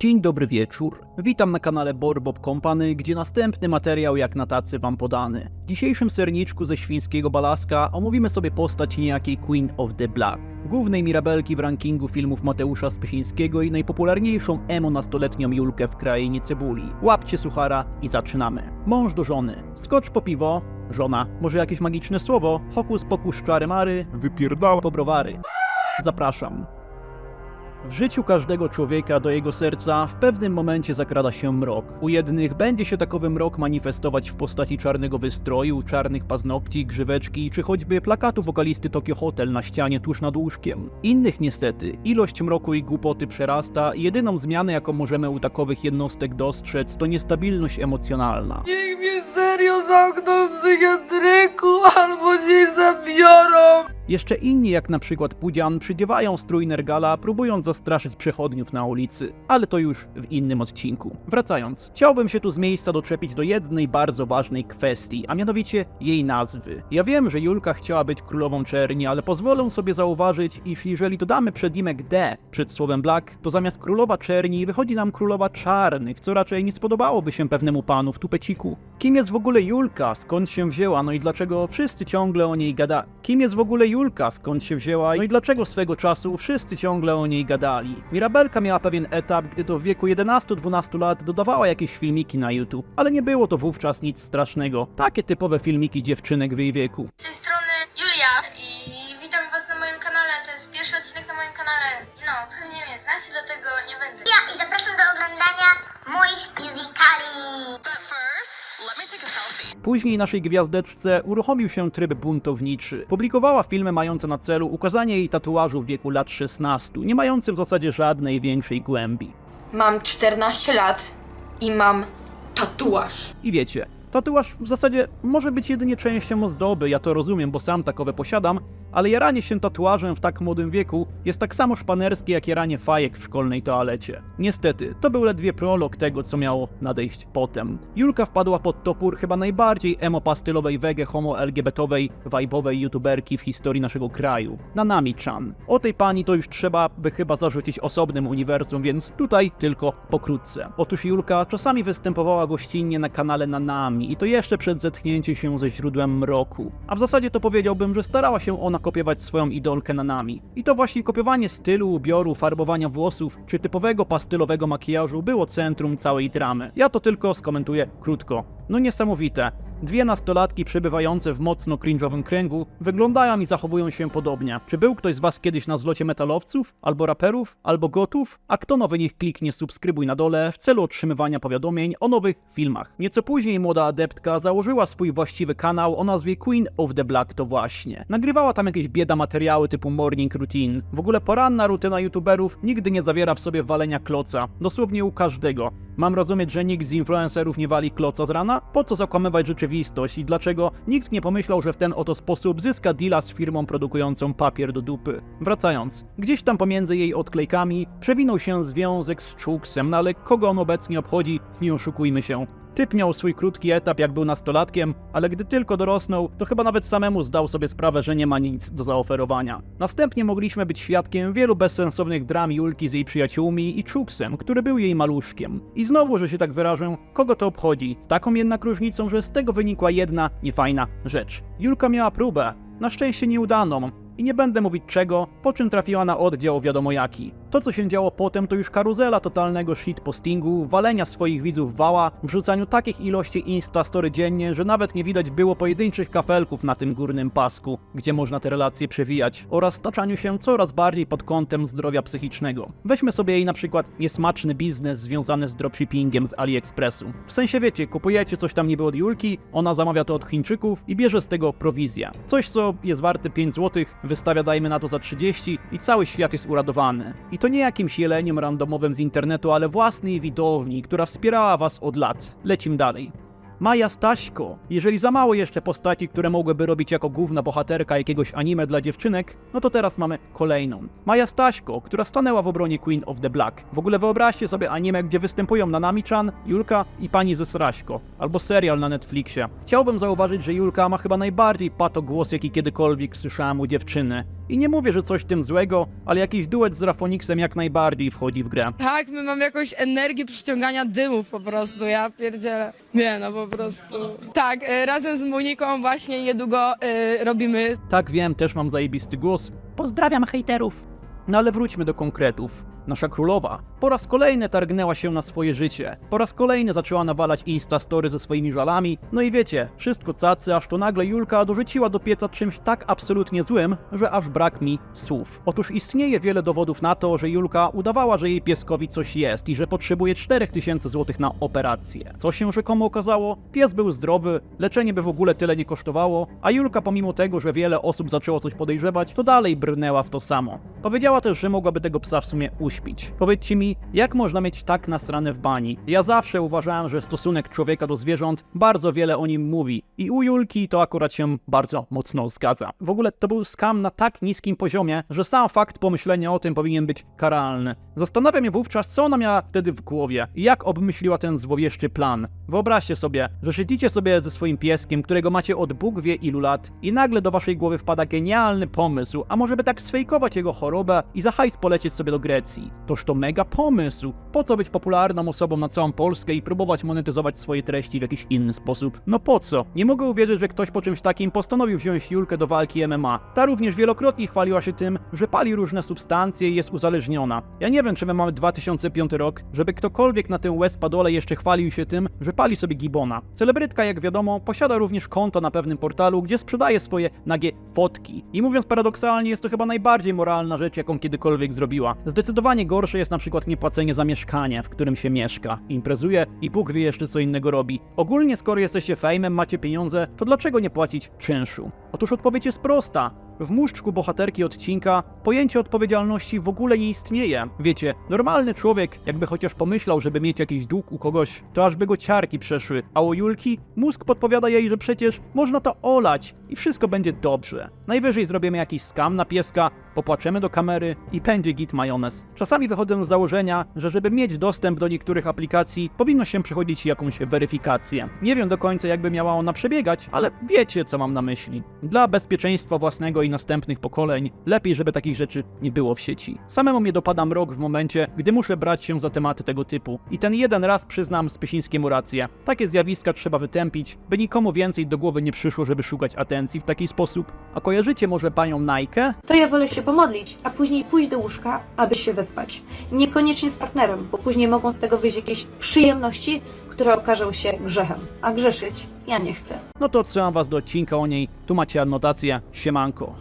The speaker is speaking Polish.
Dzień dobry wieczór. Witam na kanale Borbob Company, gdzie następny materiał jak na tacy wam podany. W dzisiejszym serniczku ze świńskiego balaska omówimy sobie postać niejakiej Queen of the Black. Głównej mirabelki w rankingu filmów Mateusza Spysińskiego i najpopularniejszą emo nastoletnią Julkę w krainie cebuli. Łapcie suchara i zaczynamy. Mąż do żony. Skocz po piwo. Żona. Może jakieś magiczne słowo? Hokus pokus czary mary. Wypierdala. Po browary. Zapraszam. W życiu każdego człowieka do jego serca w pewnym momencie zakrada się mrok. U jednych będzie się takowy mrok manifestować w postaci czarnego wystroju, czarnych paznokci, grzyweczki czy choćby plakatu wokalisty Tokyo Hotel na ścianie tuż nad łóżkiem. Innych niestety ilość mroku i głupoty przerasta jedyną zmianę jaką możemy u takowych jednostek dostrzec to niestabilność emocjonalna. Niech mnie serio zamkną w psychiatryku albo się zabiorą! Jeszcze inni, jak na przykład Pudzian, przydziewają strój Nergala, próbując zastraszyć przechodniów na ulicy, ale to już w innym odcinku. Wracając, chciałbym się tu z miejsca doczepić do jednej bardzo ważnej kwestii, a mianowicie jej nazwy. Ja wiem, że Julka chciała być królową czerni, ale pozwolę sobie zauważyć, iż jeżeli dodamy przedimek D przed słowem Black, to zamiast królowa czerni wychodzi nam królowa czarnych, co raczej nie spodobałoby się pewnemu panu w tupeciku. Kim jest w ogóle Julka? Skąd się wzięła? No i dlaczego wszyscy ciągle o niej gada? Kim jest w ogóle Julka? Skąd się wzięła? No i dlaczego swego czasu wszyscy ciągle o niej gadali? Mirabelka miała pewien etap, gdy to w wieku 11-12 lat dodawała jakieś filmiki na YouTube, ale nie było to wówczas nic strasznego. Takie typowe filmiki dziewczynek w jej wieku. Z tej strony Julia i witam was na moim kanale. To jest pierwszy odcinek na moim kanale. No, pewnie mnie znacie, dlatego nie będę. Ja i Później naszej gwiazdeczce uruchomił się tryb buntowniczy. Publikowała filmy mające na celu ukazanie jej tatuażu w wieku lat 16, nie mającym w zasadzie żadnej większej głębi. Mam 14 lat i mam tatuaż. I wiecie, tatuaż w zasadzie może być jedynie częścią ozdoby, ja to rozumiem, bo sam takowe posiadam, ale jaranie się tatuażem w tak młodym wieku jest tak samo szpanerskie jak jaranie fajek w szkolnej toalecie. Niestety, to był ledwie prolog tego, co miało nadejść potem. Julka wpadła pod topór chyba najbardziej emo-pastylowej wege homo-LGBT-owej, wajbowej youtuberki w historii naszego kraju. Nanami-chan. O tej pani to już trzeba by chyba zarzucić osobnym uniwersum, więc tutaj tylko pokrótce. Otóż Julka czasami występowała gościnnie na kanale Nanami i to jeszcze przed zetknięciem się ze źródłem mroku. A w zasadzie to powiedziałbym, że starała się ona kopiować swoją idolkę Nanami. I to właśnie kopiowanie stylu, ubioru, farbowania włosów czy typowego pastylowego makijażu było centrum całej dramy. Ja to tylko skomentuję krótko. No niesamowite. Dwie nastolatki przebywające w mocno cringe'owym kręgu wyglądają i zachowują się podobnie. Czy był ktoś z was kiedyś na zlocie metalowców, albo raperów, albo gotów? A kto nowy niech kliknie subskrybuj na dole w celu otrzymywania powiadomień o nowych filmach. Nieco później młoda adeptka założyła swój właściwy kanał o nazwie Queen of the Black to właśnie. Nagrywała tam jakieś bieda materiały typu morning routine. W ogóle poranna rutyna youtuberów nigdy nie zawiera w sobie walenia kloca. Dosłownie u każdego. Mam rozumieć, że nikt z influencerów nie wali kloca z rana? Po co zakłamywać rzeczywistość i dlaczego nikt nie pomyślał, że w ten oto sposób zyska deala z firmą produkującą papier do dupy? Wracając, gdzieś tam pomiędzy jej odklejkami przewinął się związek z Czuksem, no ale kogo on obecnie obchodzi, nie oszukujmy się. Typ miał swój krótki etap, jak był nastolatkiem, ale gdy tylko dorosnął, to chyba nawet samemu zdał sobie sprawę, że nie ma nic do zaoferowania. Następnie mogliśmy być świadkiem wielu bezsensownych dram Julki z jej przyjaciółmi i Czuksem, który był jej maluszkiem. I znowu, że się tak wyrażę, kogo to obchodzi? Z taką jednak różnicą, że z tego wynikła jedna niefajna rzecz. Julka miała próbę, na szczęście nieudaną, i nie będę mówić czego, po czym trafiła na oddział wiadomo jaki. To co się działo potem to już karuzela totalnego shitpostingu, walenia swoich widzów wała, wrzucaniu takich ilości instastory dziennie, że nawet nie widać było pojedynczych kafelków na tym górnym pasku, gdzie można te relacje przewijać, oraz staczaniu się coraz bardziej pod kątem zdrowia psychicznego. Weźmy sobie jej na przykład niesmaczny biznes związany z dropshippingiem z AliExpressu. W sensie wiecie, kupujecie coś tam niby od Julki, ona zamawia to od Chińczyków i bierze z tego prowizję. Coś co jest warte 5 zł, wystawia dajmy na to za 30 i cały świat jest uradowany. I to nie jakimś jeleniem randomowym z internetu, ale własnej widowni, która wspierała was od lat. Lecim dalej. Maja Staśko. Jeżeli za mało jeszcze postaci, które mogłyby robić jako główna bohaterka jakiegoś anime dla dziewczynek, no to teraz mamy kolejną. Maja Staśko, która stanęła w obronie Queen of the Black. W ogóle wyobraźcie sobie anime, gdzie występują Nanami-chan, Julka i pani ze Sraśko. Albo serial na Netflixie. Chciałbym zauważyć, że Julka ma chyba najbardziej pato głos, jaki kiedykolwiek słyszałem u dziewczyny. I nie mówię, że coś w tym złego, ale jakiś duet z Rafoniksem jak najbardziej wchodzi w grę. Tak, my mamy jakąś energię przyciągania dymów po prostu, ja pierdzielę. Nie no, po prostu. Tak, e, razem z Moniką właśnie niedługo e, robimy Tak wiem, też mam zajebisty głos. Pozdrawiam hejterów. No ale wróćmy do konkretów. Nasza królowa po raz kolejny targnęła się na swoje życie. Po raz kolejny zaczęła nawalać instastory ze swoimi żalami. No i wiecie, wszystko cacy, aż to nagle Julka dorzuciła do pieca czymś tak absolutnie złym, że aż brak mi słów. Otóż istnieje wiele dowodów na to, że Julka udawała, że jej pieskowi coś jest i że potrzebuje 4000 zł na operację. Co się rzekomo okazało? Pies był zdrowy, leczenie by w ogóle tyle nie kosztowało, a Julka pomimo tego, że wiele osób zaczęło coś podejrzewać, to dalej brnęła w to samo. Powiedziała też, że mogłaby tego psa w sumie uśpić. Powiedzcie mi, jak można mieć tak nasrane w bani? Ja zawsze uważałem, że stosunek człowieka do zwierząt bardzo wiele o nim mówi. I u Julki to akurat się bardzo mocno zgadza. W ogóle to był skam na tak niskim poziomie, że sam fakt pomyślenia o tym powinien być karalny. Zastanawia mnie wówczas, co ona miała wtedy w głowie i jak obmyśliła ten złowieszczy plan. Wyobraźcie sobie, że siedzicie sobie ze swoim pieskiem, którego macie od Bóg wie ilu lat i nagle do waszej głowy wpada genialny pomysł, a może by tak sfejkować jego chorobę i za hajs polecieć sobie do Grecji. Toż to mega pomysł. Po co być popularną osobą na całą Polskę i próbować monetyzować swoje treści w jakiś inny sposób? No po co? Nie mogę uwierzyć, że ktoś po czymś takim postanowił wziąć Julkę do walki MMA. Ta również wielokrotnie chwaliła się tym, że pali różne substancje i jest uzależniona. Ja nie wiem, czy my mamy 2005 rok, żeby ktokolwiek na tym West Padole jeszcze chwalił się tym, że pali sobie gibona. Celebrytka, jak wiadomo, posiada również konto na pewnym portalu, gdzie sprzedaje swoje nagie fotki. I mówiąc paradoksalnie, jest to chyba najbardziej moralna rzecz, jaką kiedykolwiek zrobiła. Zdecydowanie gorsze jest na przykład niepłacenie za mieszkanie, w którym się mieszka. Imprezuje i Bóg wie jeszcze co innego robi. Ogólnie, skoro jesteście fejmem, macie pieniądze, to dlaczego nie płacić czynszu? Otóż odpowiedź jest prosta. W muszczku bohaterki odcinka pojęcie odpowiedzialności w ogóle nie istnieje. Wiecie, normalny człowiek, jakby chociaż pomyślał, żeby mieć jakiś dług u kogoś, to aż by go ciarki przeszły, a u Julki mózg podpowiada jej, że przecież można to olać i wszystko będzie dobrze. Najwyżej zrobimy jakiś skam na pieska, popłaczemy do kamery i będzie git majonez. Czasami wychodzę z założenia, że żeby mieć dostęp do niektórych aplikacji, powinno się przechodzić jakąś weryfikację. Nie wiem do końca jakby miała ona przebiegać, ale wiecie co mam na myśli. Dla bezpieczeństwa własnego i następnych pokoleń, lepiej żeby takich rzeczy nie było w sieci. Samemu mnie dopada mrok w momencie, gdy muszę brać się za tematy tego typu. I ten jeden raz przyznam Spysińskiemu rację. Takie zjawiska trzeba wytępić, by nikomu więcej do głowy nie przyszło, żeby szukać atencji w taki sposób. A kojarzycie może panią Nike? to ja wolę się pomodlić, a później pójść do łóżka, aby się wyspać. Niekoniecznie z partnerem, bo później mogą z tego wyjść jakieś przyjemności, które okażą się grzechem. A grzeszyć ja nie chcę. No to odsyłam was do odcinka o niej, tu macie anotację, siemanko.